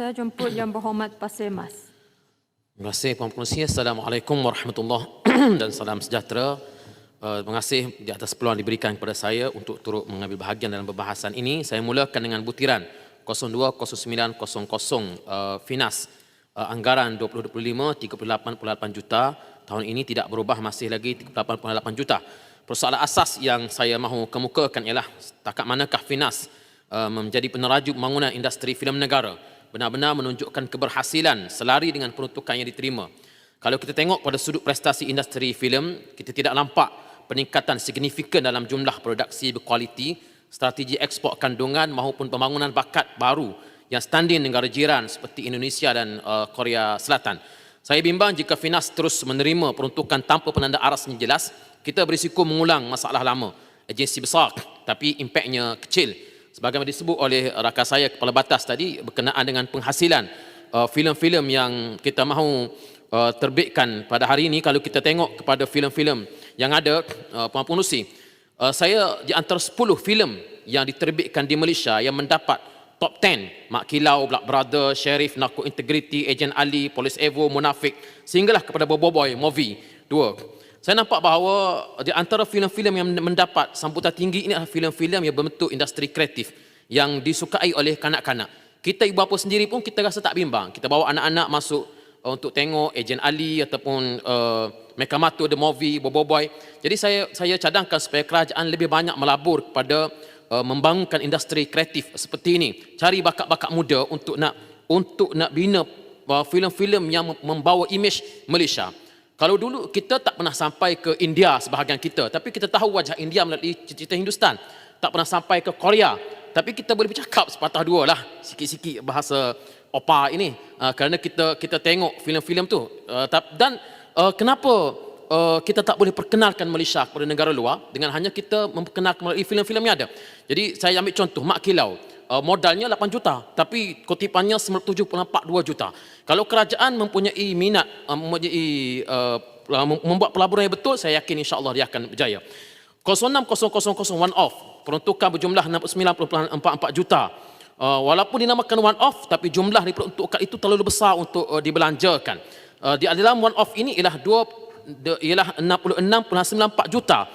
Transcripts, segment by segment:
Saya jemput Yang Berhormat Pasir Mas. Terima kasih Puan Pengerusi. Assalamualaikum warahmatullahi dan salam sejahtera. Uh, terima kasih di atas peluang diberikan kepada saya untuk turut mengambil bahagian dalam perbahasan ini. Saya mulakan dengan butiran 020900 uh, Finas uh, anggaran 2025 38.8 juta. Tahun ini tidak berubah masih lagi 38.8 juta. Persoalan asas yang saya mahu kemukakan ialah setakat manakah Finas menjadi peneraju pembangunan industri filem negara benar-benar menunjukkan keberhasilan selari dengan peruntukan yang diterima. Kalau kita tengok pada sudut prestasi industri filem, kita tidak nampak peningkatan signifikan dalam jumlah produksi berkualiti, strategi ekspor kandungan maupun pembangunan bakat baru yang standing negara jiran seperti Indonesia dan uh, Korea Selatan. Saya bimbang jika Finas terus menerima peruntukan tanpa penanda aras yang jelas, kita berisiko mengulang masalah lama. Agensi besar tapi impaknya kecil sebagaimana disebut oleh rakan saya kepala batas tadi berkenaan dengan penghasilan. Uh, filem-filem yang kita mahu uh, terbitkan pada hari ini kalau kita tengok kepada filem-filem yang ada uh, Puan Pengurusi uh, saya di antara 10 filem yang diterbitkan di Malaysia yang mendapat top 10 Mak Kilau, Black Brother, Sheriff, Narco Integrity, Agent Ali, Polis Evo, Munafik sehinggalah kepada Bobo Boy Movie 2 saya nampak bahawa di antara filem-filem yang mendapat sambutan tinggi ini adalah filem-filem yang berbentuk industri kreatif yang disukai oleh kanak-kanak. Kita ibu bapa sendiri pun kita rasa tak bimbang. Kita bawa anak-anak masuk uh, untuk tengok Agent Ali ataupun uh, Mekamato The Movie, Bobo Boy. Jadi saya saya cadangkan supaya kerajaan lebih banyak melabur kepada uh, membangunkan industri kreatif seperti ini. Cari bakat-bakat muda untuk nak untuk nak bina uh, filem-filem yang membawa imej Malaysia. Kalau dulu kita tak pernah sampai ke India sebahagian kita, tapi kita tahu wajah India melalui cerita Hindustan. Tak pernah sampai ke Korea, tapi kita boleh bercakap sepatah dua lah, sikit-sikit bahasa opa ini. Uh, kerana kita kita tengok filem-filem tu. Uh, dan uh, kenapa uh, kita tak boleh perkenalkan Malaysia kepada negara luar dengan hanya kita memperkenalkan melalui filem-filem yang ada. Jadi saya ambil contoh, Mak Kilau uh, modalnya 8 juta tapi kutipannya 97.42 juta. Kalau kerajaan mempunyai minat uh, mempunyai uh, membuat pelaburan yang betul saya yakin insya-Allah dia akan berjaya. 060001 one off peruntukan berjumlah 69.44 juta. Uh, walaupun dinamakan one off tapi jumlah diperuntukkan itu terlalu besar untuk uh, dibelanjakan. Uh, di dalam one off ini ialah 2 ialah 66.94 juta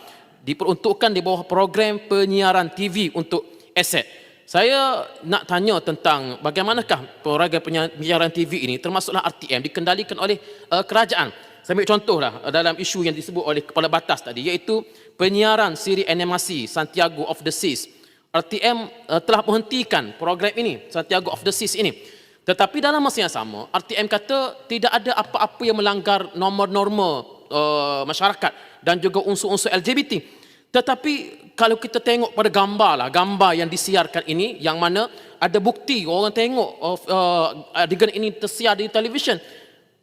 diperuntukkan di bawah program penyiaran TV untuk aset. Saya nak tanya tentang bagaimanakah program penyiaran TV ini termasuklah RTM dikendalikan oleh uh, kerajaan. Saya ambil contohlah uh, dalam isu yang disebut oleh kepala batas tadi iaitu penyiaran siri animasi Santiago of the Seas. RTM uh, telah menghentikan program ini Santiago of the Seas ini. Tetapi dalam masa yang sama RTM kata tidak ada apa-apa yang melanggar norma-norma uh, masyarakat dan juga unsur-unsur LGBT. Tetapi kalau kita tengok pada gambar lah, gambar yang disiarkan ini yang mana ada bukti orang tengok uh, adegan ini tersiar di televisyen.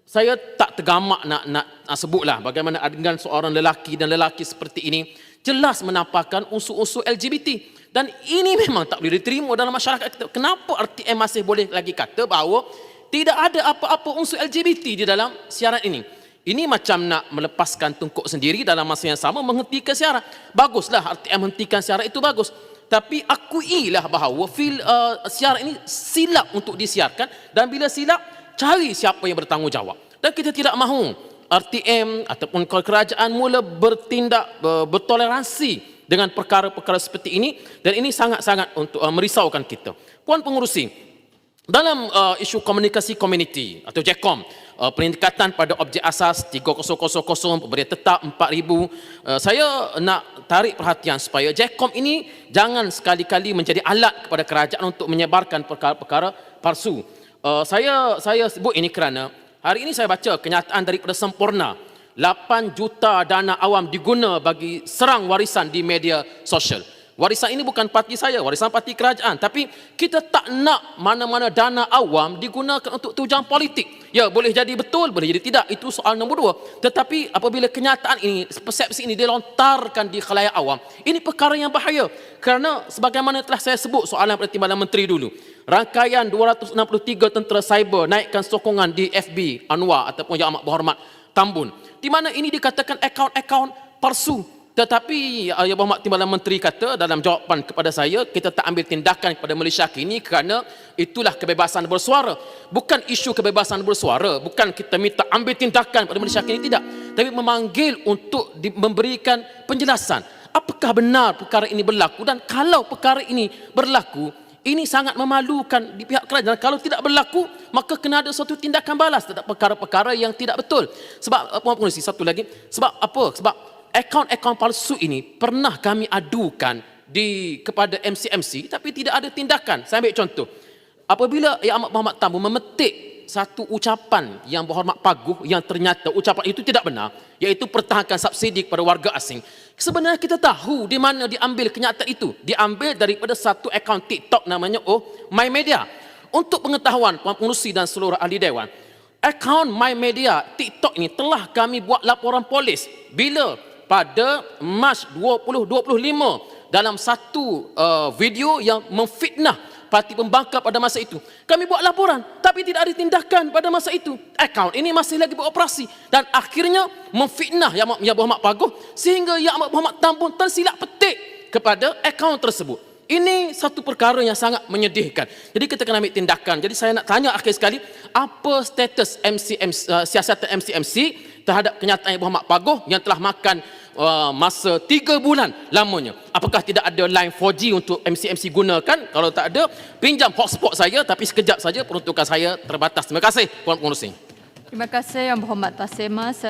Saya tak tergamak nak nak, nak sebutlah bagaimana adegan seorang lelaki dan lelaki seperti ini jelas menampakkan unsur-unsur LGBT dan ini memang tak boleh diterima dalam masyarakat kita. Kenapa RTM masih boleh lagi kata bahawa tidak ada apa-apa unsur LGBT di dalam siaran ini? Ini macam nak melepaskan tungkuk sendiri dalam masa yang sama menghentikan siaran. Baguslah RTM hentikan siaran itu bagus. Tapi akuilah bahawa fil, uh, siaran ini silap untuk disiarkan dan bila silap cari siapa yang bertanggungjawab. Dan kita tidak mahu RTM ataupun kerajaan mula bertindak bertoleransi dengan perkara-perkara seperti ini dan ini sangat-sangat untuk uh, merisaukan kita. Puan pengurusi, dalam uh, isu komunikasi komuniti atau JECOM, uh, peningkatan pada objek asas 3000 pemberian tetap 4000 uh, saya nak tarik perhatian supaya JECOM ini jangan sekali-kali menjadi alat kepada kerajaan untuk menyebarkan perkara-perkara palsu. Uh, saya saya sebut ini kerana hari ini saya baca kenyataan daripada sempurna. 8 juta dana awam diguna bagi serang warisan di media sosial Warisan ini bukan parti saya, warisan parti kerajaan. Tapi kita tak nak mana-mana dana awam digunakan untuk tujuan politik. Ya, boleh jadi betul, boleh jadi tidak. Itu soal nombor dua. Tetapi apabila kenyataan ini, persepsi ini dilontarkan di khalayak awam, ini perkara yang bahaya. Kerana sebagaimana telah saya sebut soalan Pertimbangan Menteri dulu. Rangkaian 263 tentera cyber naikkan sokongan di FB Anwar ataupun Yang Amat Berhormat Tambun. Di mana ini dikatakan akaun-akaun palsu Tetapi uh, Yang Berhormat Timbalan Menteri kata dalam jawapan kepada saya, kita tak ambil tindakan kepada Malaysia kini kerana itulah kebebasan bersuara. Bukan isu kebebasan bersuara, bukan kita minta ambil tindakan pada Malaysia kini, tidak. Tapi memanggil untuk di, memberikan penjelasan. Apakah benar perkara ini berlaku dan kalau perkara ini berlaku, ini sangat memalukan di pihak kerajaan. Kalau tidak berlaku, maka kena ada suatu tindakan balas terhadap perkara-perkara yang tidak betul. Sebab, Puan Pengerusi, satu lagi. Sebab apa? Sebab akaun-akaun palsu ini pernah kami adukan di kepada MCMC tapi tidak ada tindakan. Saya ambil contoh. Apabila Yang Amat Muhammad Tambu memetik satu ucapan yang berhormat paguh yang ternyata ucapan itu tidak benar iaitu pertahankan subsidi kepada warga asing. Sebenarnya kita tahu di mana diambil kenyataan itu. Diambil daripada satu akaun TikTok namanya oh My Media. Untuk pengetahuan Puan Pengerusi dan seluruh ahli dewan, akaun My Media TikTok ini telah kami buat laporan polis bila pada Mac 2025 dalam satu uh, video yang memfitnah parti pembangkang pada masa itu. Kami buat laporan tapi tidak ada tindakan pada masa itu. Akaun ini masih lagi beroperasi dan akhirnya memfitnah Yang Berhormat Paguh sehingga Yang Tan pun tersilap petik kepada akaun tersebut. Ini satu perkara yang sangat menyedihkan. Jadi kita kena ambil tindakan. Jadi saya nak tanya akhir sekali, apa status MCMC, uh, siasatan MCMC terhadap kenyataan Ibu Muhammad Pagoh yang telah makan uh, masa tiga bulan lamanya. Apakah tidak ada line 4G untuk MCMC gunakan? Kalau tak ada, pinjam hotspot saya tapi sekejap saja peruntukan saya terbatas. Terima kasih Puan Pengurusi. Terima kasih Yang Berhormat Pasir Mas.